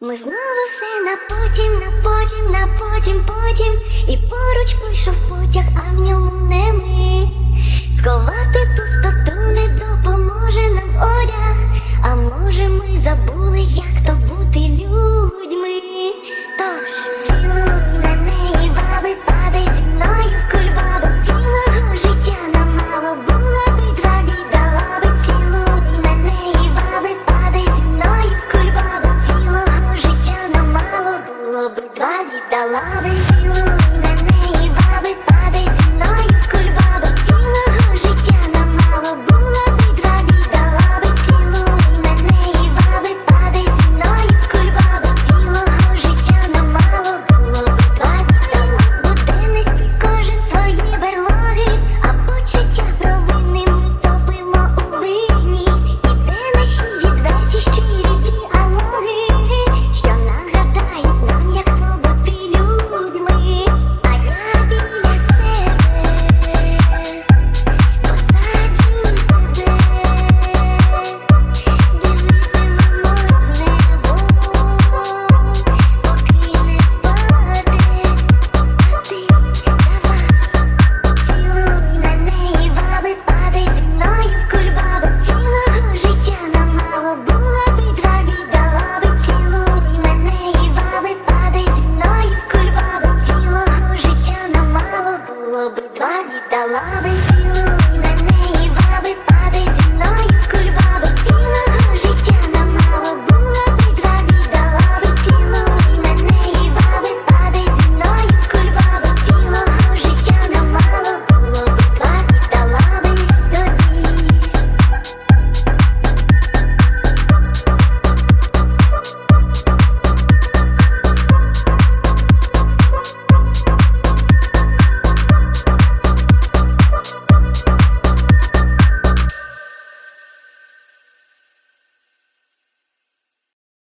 Ми знову все на потім, на потім, на потім, потім. love you. need the lobby fuel.